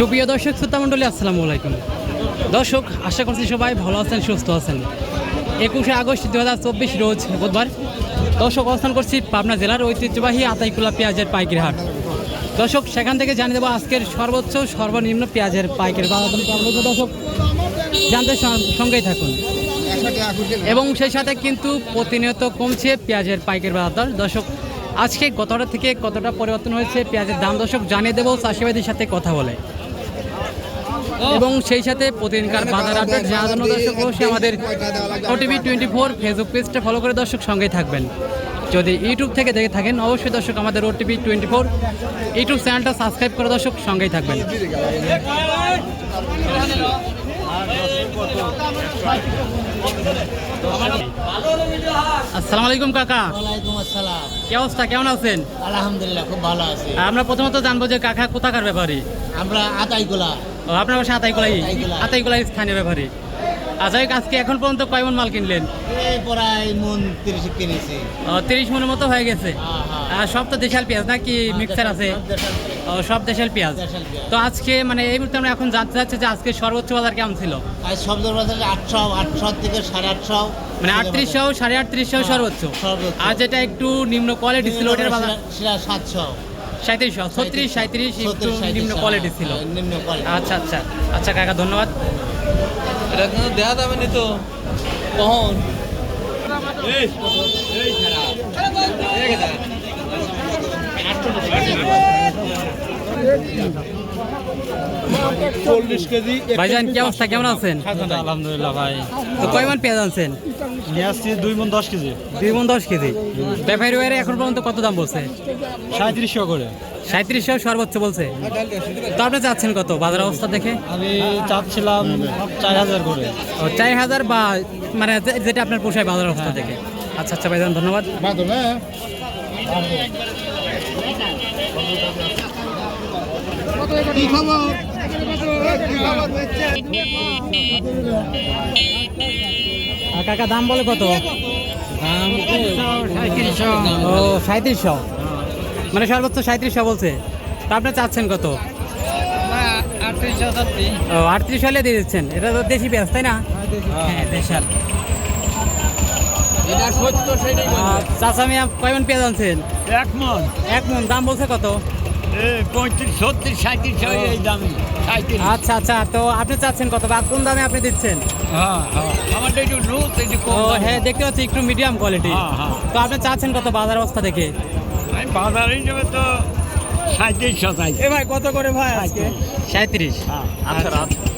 সুপ্রিয় দর্শক শ্রোতা মণ্ডলী আসসালামু আলাইকুম। দর্শক, আশা করছি সবাই ভালো আছেন, সুস্থ আছেন। একুশে আগস্ট দু হাজার চব্বিশ রোজ বুধবার দর্শক অবস্থান করছি পাবনা জেলার ঐতিহ্যবাহী আতাইকুলা পেঁয়াজের পাইকারি হাট। দর্শক, সেখান থেকে জানিয়ে দেবো আজকের সর্বোচ্চ, সর্বনিম্ন পেঁয়াজের পাইকারি দর্শক, জানতে সঙ্গেই থাকুন। এবং সেই সাথে কিন্তু প্রতিনিয়ত কমছে পেঁয়াজের পাইকের বাজার দর। দর্শক, আজকে কতটা থেকে কতটা পরিবর্তন হয়েছে পেঁয়াজের দাম? দর্শক, জানিয়ে দেবো চাষিবাদীর সাথে কথা বলে। এবং সেই সাথে প্রতিদিনকার বাজার আপডেট জানার জন্য দর্শক অবশ্যই আমাদের ওটিভি টোয়েন্টি ফোর ফেসবুক পেজটা ফলো করে দর্শক সঙ্গেই থাকবেন। যদি ইউটিউব থেকে দেখে থাকেন অবশ্যই দর্শক আমাদের ওটিভি টোয়েন্টি ফোর ইউটিউব চ্যানেলটা সাবস্ক্রাইব করে দর্শক সঙ্গেই থাকবেন। আসসালামু আলাইকুম কাকা। ওয়ালাইকুম আসসালাম। কি অবস্থা? কেমন আছেন? আলহামদুলিল্লাহ খুব ভালো আছি। আমরা প্রথমত জানব যে কাকা কোথাকার ব্যাপারে? আমরা আতাইগুলা ও, আপনার বাসা আতাইগুলাই আতাইগুলাই আতাইকুলাই স্থানীয় ব্যাপারী। আচ্ছা আজকে এখন পর্যন্ত কয় মন মাল কিনলেন? প্রায় মন তিরিশ কিনেছি। তিরিশ মনের মতো হয়ে গেছে? হ্যাঁ, হ্যাঁ। আর সব তো দেশাল পেঁয়াজ নাকি মিক্সার আছে? সব দেশাল পেঁয়াজ। তো আজকে মানে এই মুহূর্তে আমরা এখন জানতে চাচ্ছি যে আজকে সর্বোচ্চ বাজার কেমন ছিল? আর সবজি বাজারে আটশো আটশো থেকে সাড়ে আটশো। মানে আটত্রিশশো সাড়ে আটত্রিশশো হ্যাঁ, সর্বোচ্চ। সর্বোচ্চ। আর যেটা একটু নিম্ন কোয়ালিটি ছিল ওটার বাজার সাতশো। সাঁত্রিশশো ছত্রিশ সাঁত্রিশ একটু নিম্ন কোয়ালিটি হ্যাঁ, ছিল। হ্যাঁ, নিম্ন কোয়ালিটি আচ্ছা আচ্ছা। আচ্ছা কাকা ধন্যবাদ। এটা কিন্তু দেখা যাবে নি তো কখন চল্লিশ কেজি ভাইজান কি অবস্থা? কেমন আছেন? আলহামদুলিল্লাহ ভাই। তো কয় মন পেঁয়াজ আনছেন? নিয়ে আসছি দুই মন দশ কেজি। দুই মন দশ কেজি। ব্যাপারী ওয়ারে এখন পর্যন্ত কত দাম বলছে? সাঁত্রিশশো করে। সাঁত্রিশশো সর্বোচ্চ বলছে। তো আপনি চাচ্ছেন কত বাজার অবস্থা দেখে? আমি চাচ্ছিলাম চার হাজার করে। ও চার হাজার বা মানে যেটা আপনার পোষায় বাজার অবস্থা দেখে। আচ্ছা আচ্ছা ভাইজান ধন্যবাদ। কাকা দাম বলে কত? ও সাঁত্রিশশো। মানে সর্বোচ্চ সাঁত্রিশশো বলছে। তা আপনি চাচ্ছেন কত? ও আটত্রিশ হলে দিয়ে দিচ্ছেন। এটা তো দেশি পেঁয়াজ তাই না? হ্যাঁ দেশাল। আর চাচা মিয়া কয়মন পেঁয়াজ আনছেন? এক মন। এক মন। দাম বলছে কত? পঁয়ত্রিশ ছত্রিশ সাঁত্রিশ এই দামি আচ্ছা আচ্ছা তো আপনি চাচ্ছেন কত? বা কোন দামে আপনি দিচ্ছেন? হ্যাঁ হ্যাঁ। আমারটা একটু লুজ একটু হ্যাঁ দেখতে পাচ্ছি একটু মিডিয়াম কোয়ালিটি হ্যাঁ, হ্যাঁ। তো আপনি চাচ্ছেন কত বাজার অবস্থা দেখে? বাজার হিসেবে তো সাঁত্রিশ শতাংশ এ ভাই কত করে ভাই আজকে? সাঁত্রিশ আচ্ছা আচ্ছা।